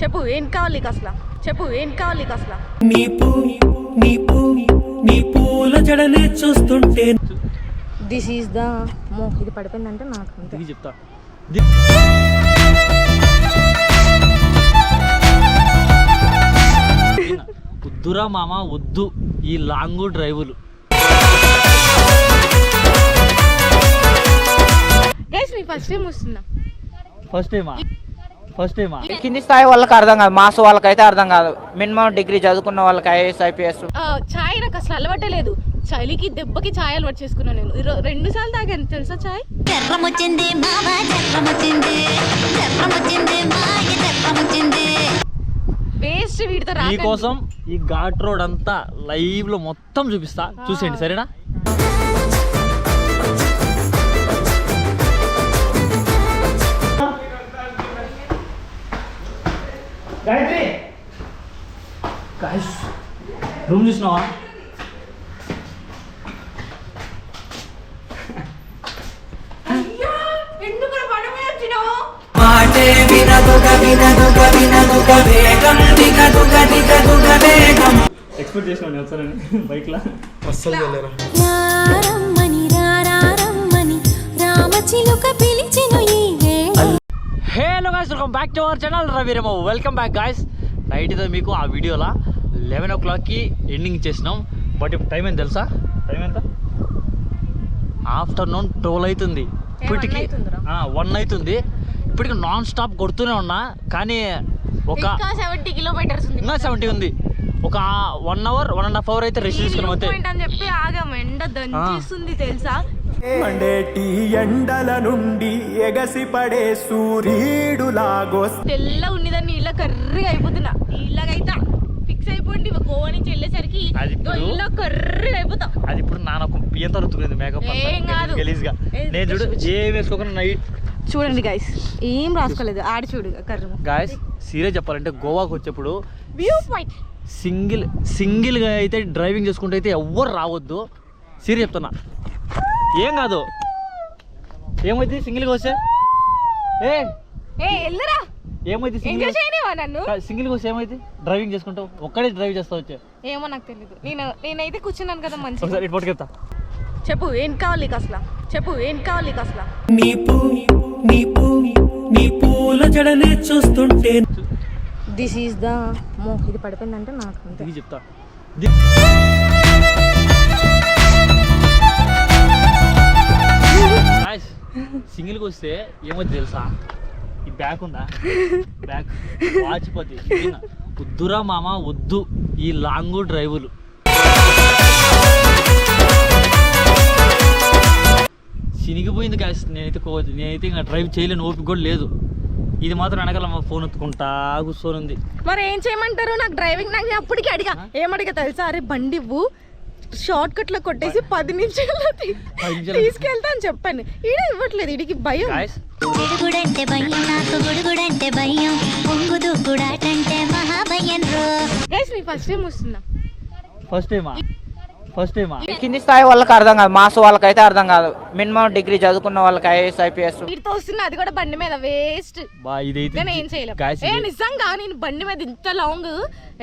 చెప్పు ఏం కావాలి నీకు అసలు? చెప్పు ఏం కావాలి నీకు అసలు? నీ పూ నీ పూ నీ పూల జడనే చూస్తుంటే దిస్ ఈస్ ద మో ఇది పడిపోయిందంటే నాకు అంతే. ఇది చెప్తా. వద్దురా మామ వద్దు. ఈ లాంగ్ డ్రైవులు. గైస్ మీ ఫస్ట్ టైం వస్తున్నా ఫస్ట్ టైమా ఫస్ట్ టైమా కింది స్థాయి వాళ్ళకి అర్థం కాదు మాస్ వాళ్ళకైతే అర్థం కాదు. మినిమం డిగ్రీ చదువుకున్న వాళ్ళకి ఐఏఎస్ ఐపీఎస్. ఆ, చాయ్ నాకు అసలు అలవాటే లేదు. చలికి దెబ్బకి చాయ్ అలవాటు చేసుకున్నాను నేను. రెండు సార్లు తాగాను తెలుసా వేస్ట్ వీటితో రా మీకోసం ఈ ఘాట్ రోడ్ అంతా లైవ్లో మొత్తం చూపిస్తా. చూసేయండి సరేనా? రూమ్ చూసినావా మాటే వినదుగ వినదుగ వినదుగ వేగం దిగదుగ దిగదుగ వేగం ఎక్స్పెక్ట్ చేసినావు వచ్చారని బైక్లో? రారమ్మని రారమ్మని రామచిలుక guys welcome back to our channel రవిరమ welcome back guys night ఇదో మీకు ఆ వీడియోలో లెవెన్ ఓ క్లాక్కి ఎండింగ్ చేసినాం. బట్ ఇప్పుడు టైం ఎంత తెలుసా? టైం ఎంత? ఆఫ్టర్నూన్ ట్వెల్వ్ అవుతుంది ఇప్పటికి? వన్ అవుతుంది ఇప్పటికి నాన్ స్టాప్ కొడుతూనే ఉన్నా. కానీ ఒక సెవెంటీ కిలోమీటర్స్ ఉంది. ఇంకా సెవెంటీ ఉంది. ఒక one hour one and half hour అయితే రెస్ట్ తీసుకున్నాం అంతే. చెప్పి ఆగాము ఎండ దంచేస్తుంది తెలుసా? మండేటి ఎండల నుండి ఎగసిపడే సూర్యుడులాగొస్ తెల్ల ఉన్నదాన్ని నీళ్ళ కర్రీ అయిపోతున్నా. ఇలాగైతా ఫిక్స్ అయిపోండి. గోవా నుంచి వెళ్ళేసరికి అది ఇప్పుడు- ఇలా కర్రీ అయిపోతా. అది ఇప్పుడు నాన్న ఒక పియ్యంతో రుతుకునేది మేకప్ ఏం కాదు. ఏ- నేను చూడు ఏం వేసుకోకుండా నైట్ చూడండి గైస్ ఏం రాసుకోలేదు. ఆడి చూడు కర్రీ గాయస్ సీరియస్ చెప్పాలంటే గోవాకి వచ్చేప్పుడు వ్యూ పాయింట్ సింగిల్ సింగిల్గా అయితే డ్రైవింగ్ చేసుకుంటే అయితే ఎవ్వరు రావద్దు. సీరియస్ చెప్తున్నా. ఏం కాదు. ఏమైంది? సింగిల్గా వస్తే ఏ? ఏ ఎల్లురా? ఏమైంది ఎంజాయ్ సింగిల్ చేయనివా నన్ను? సింగిల్గా వస్తే ఏమైంది? డ్రైవింగ్ చేసుకుంటావు? ఒక్కడే డ్రైవ్ చేస్తావు వచ్చే. ఏమో నాకు తెలియదు నేను నేనైతే కూర్చున్నాను కదా మంచిగా. ఒకసారి ఇటు పట్టుకెళ్తా. చెప్పు ఏం కావాలి నీకు అసలు? చెప్పు ఏం కావాలి నీకు అసలు? నీ పూ నీ పూ నీ పూల జడనే చూస్తుంటే దిస్ ఈస్ ద మో ఇది పడిపోయిందంటే నాకు అంతే. దిగి చెప్తా. సింగిల్కి వస్తే ఏమైంది తెలుసా? ఈ బ్యాగ్ ఉందా? బ్యాగ్. వాచిపోతే వద్దురా మామ వద్దు. ఈ లాంగ్ డ్రైవులు. చినిగిపోయింది గాయస్ నేనైతే నేనైతే ఇంకా డ్రైవ్ చేయలేని ఓపిక కూడా లేదు. ఇది మాత్రం వెనకాల మా ఫోన్ ఎత్తుకుంటా కూర్చొని ఉంది మరి ఏం చేయమంటారు? నాకు డ్రైవింగ్ నాకు అప్పటికి అడిగా. ఏమడిగా తెలుసా? అరే బండి ఇవ్వు. షార్ట్ కట్లో కొట్టేసి పది నిమిషాల్లో. తీసుకెళ్తా అని చెప్పాను ఈడ ఇవ్వట్లేదు? ఇడికి భయం. గుడుగుడంటే భయం నాకు గుడుగుడంటే భయం. పొంగు దూకుడాటంటే మహాభయం రో. గైస్ మీ ఫస్ట్ టైం వస్తున్నా ఫస్ట్ టైమా ఫస్ట్ టైమా కింది స్థాయి వాళ్ళకి అర్థం కాదు మాస్ వాళ్ళకైతే అర్థం కాదు. మినిమం డిగ్రీ చదువుకున్న వాళ్ళకి ఐఏఎస్ ఐపీఎస్. వీటితో వస్తున్నా అది కూడా బండి మీద వేస్ట్. బా ఇదైతే నేను ఏం చేయలేం. గాయస్ ఏ నిజంగా నేను బండి మీద ఇంత లాంగ్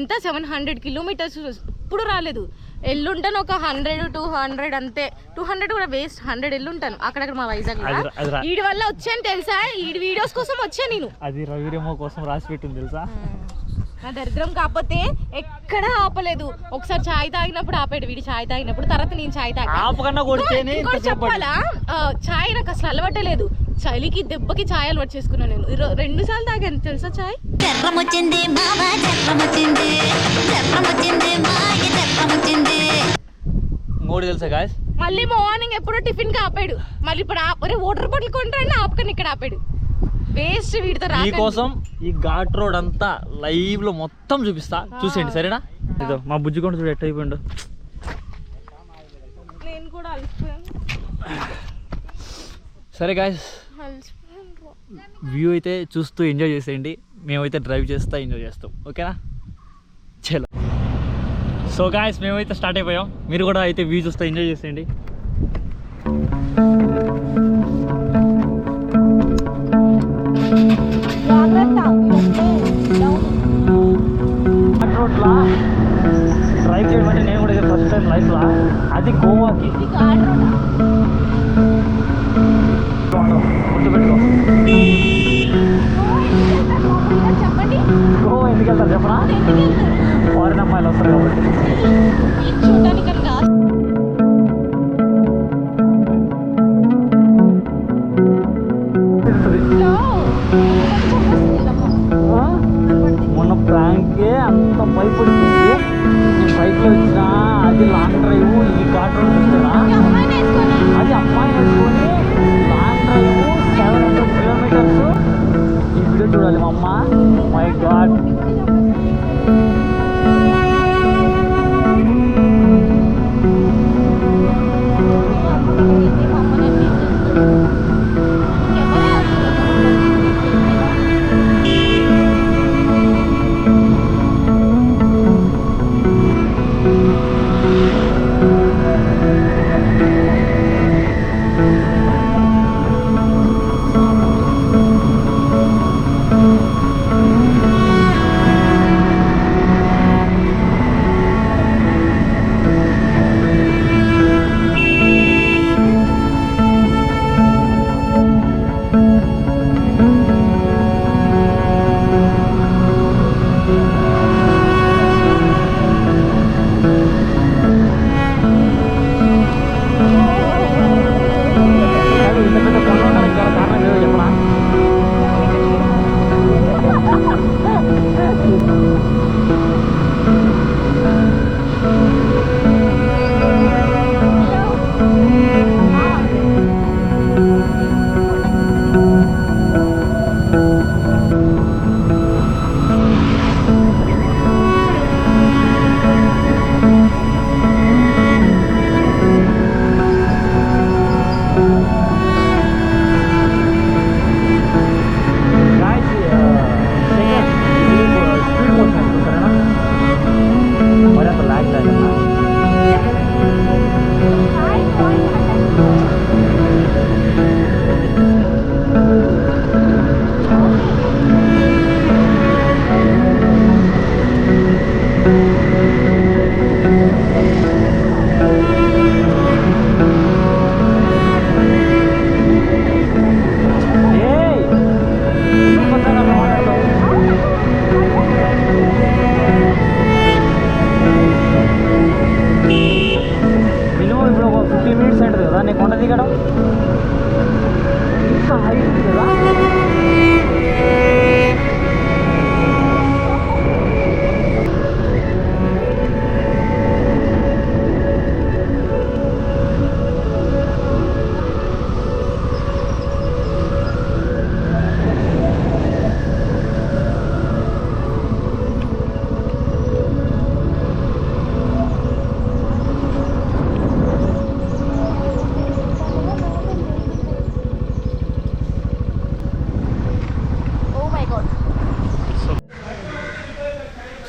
ఎంత సెవెన్ హండ్రెడ్ కిలోమీటర్స్ ఇప్పుడు రాలేదు. ఎల్లుంటాను ఒక హండ్రెడ్ టూ హండ్రెడ్ అంతే. టూ హండ్రెడ్ కూడా వేస్ట్. హండ్రెడ్ ఎల్లుంటాను. అక్కడక్కడ మా వైజాగ్. వీడి వల్ల వచ్చాను తెలుసా? ఈ వీడియోస్ కోసం వచ్చా నేను. అది రవిరేమో కోసం రాసి పెట్టింది తెలుసా? నా దరిద్రం కాకపోతే ఎక్కడ ఆపలేదు. ఒకసారి చాయ్ తాగినప్పుడు ఆపాడు వీడి చాయ్ తాగినప్పుడు. తర్వాత నేను చాయ్ తాగా చెప్పాలా? చాయ్ నాకు అసలు అలవాటే లేదు. చలికి దెబ్బకి చాయ్ అలవాటు చేసుకున్నాను నేను. రెండు సార్లు తాగాను. తెలుసా జర్రమొచ్చింది ఇంకోటి తెలుసా గాయస్ మళ్ళీ మార్నింగ్ ఎప్పుడో టిఫిన్కి ఆపాడు మళ్ళీ ఇప్పుడు ఒరే వాటర్ బాటిల్ కొంటారని ఆపకని ఇక్కడ ఆపాడు. వేస్ట్ వీడితో రా మీకోసం ఈ ఘాట్ రోడ్ అంతా లైవ్లో మొత్తం చూపిస్తా. చూసేయండి సరేనా? ఇదో మా బుజ్జి కొండ చూడు ఎట్ట అయిపోయిండు. నేను కూడా అలసిపోయాను. సరే గాయస్ వ్యూ అయితే చూస్తూ ఎంజాయ్ చేసేయండి. మేమైతే డ్రైవ్ చేస్తా ఎంజాయ్ చేస్తాం. ఓకేనా చలో. సో గాయస్ మేమైతే స్టార్ట్ అయిపోయాం. మీరు కూడా అయితే వ్యూ చూస్తూ ఎంజాయ్ చేసేయండి. రోడ్లా డ్రైవ్ చేయడం అంటే నేను కూడా ఇది ఫస్ట్ టైం లైఫ్లో. అది గోవాకి. ఫారిన్ అమ్మాయిలు వస్తారు కాబట్టి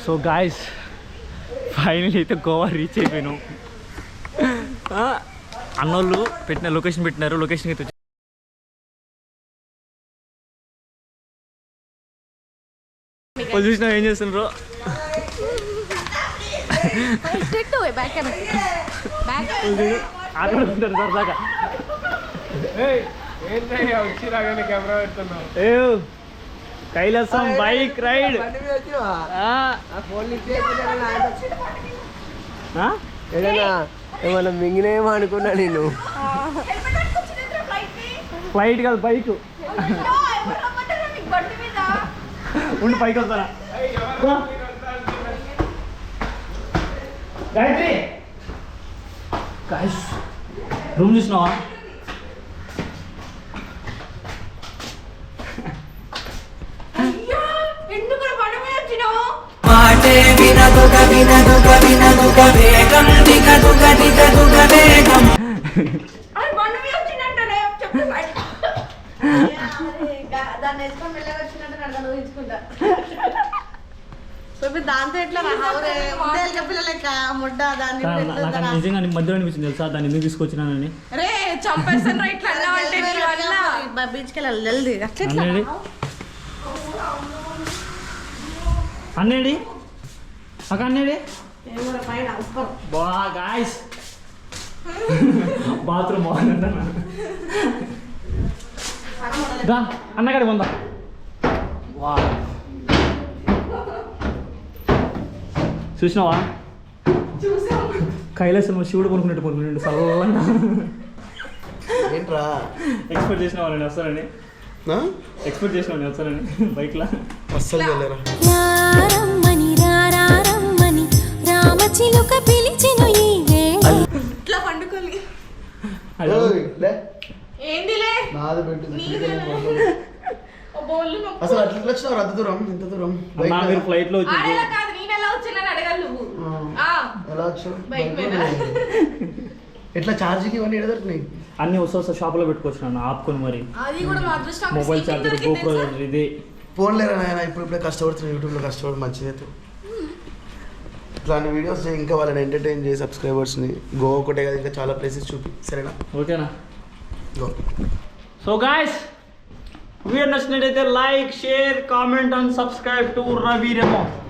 సో గాయస్ ఫైనల్ అయితే గోవా రీచ్ అయిపోయాను. ఆ, అన్నోళ్ళు పెట్టిన లొకేషన్ పెట్టినారు లొకేషన్ అయితే చూసినా ఏం చేస్తున్నారు బ్యాక్ బ్యాక్ ఆటలుంటారు సరదాగా ఏ కైలాసం బైక్ రైడ్. ఏమన్నా మింగినేమో అనుకున్నా నేను ఫ్లైట్ కాదు బైక్ ఉండి పైకి వస్తారా? గాయత్రి. రూమ్ చూసినావా? వేగం దాంతో ఎట్లా పిల్లలకి ముడ్డ దాన్ని నాకు అది నిజంగా నీ మధ్యలో అనిపించింది తెలుసా? దాన్ని ఎందుకు తీసుకొచ్చినానని? రే చంపేస్తాను రా ఇట్లా. అన్నా అంటే నీ వల్ల. బీచ్కి వెళ్ళాలి జల్దీ అట్లా అన్నేడి? అన్నేడి అక్క అన్నది? ఏమో పైన ఉప్పర్. బా గాయస్ బాత్రూమ్ బాగుందంట దా అన్నగాడి ఉందా వా చూసినావా? కైలాసం శివుడు కొనుక్కున్నట్టు కొనుక్కున్నాడు సరళంగా ఏంట్రా? ఎక్స్పెక్ట్ చేసినావా నేను వస్తానని? నా? ఎక్స్పెక్ట్ చేసినావు నేను వస్తానని? బైక్లో అస్సలు వెళ్ళరా పిలిచెను ఇట్లా లే. ఏందిలే నాది. అసలు అట్లా ఎట్లా వచ్చినావు? అంత దూరం ఇంత దూరం. మీరు వచ్చి ఆడేలా కాదు నేను ఎలా వచ్చానని అడగాలి నువ్వు. ఆ, ఎలా వచ్చావు బైక్ మీద. ఎట్లా ఛార్జింగ్ ఇవన్నీ అన్ని వస్తా వస్తా షాప్లో పెట్టుకోవచ్చు నన్ను ఆపుకొని మరి. అది కూడా మా అదృష్టం. మొబైల్ దొరికింది గోప్రో? ఇది. ఫోన్ లేరా నాయన ఇప్పుడు ఇప్పుడే కష్టపడుతున్నా యూట్యూబ్లో కష్టపడి మంచిదైతే ఇట్లాంటి వీడియోస్ ఇంకా వాళ్ళని ఎంటర్టైన్ చేసి సబ్స్క్రైబర్స్ని గోవా ఒకటే కదా ఇంకా చాలా ప్లేసెస్ చూపి. సరేనా? ఓకేనా? గో. సో గాయస్ వీడియో నచ్చినట్టయితే like share comment and subscribe to Ravi Remo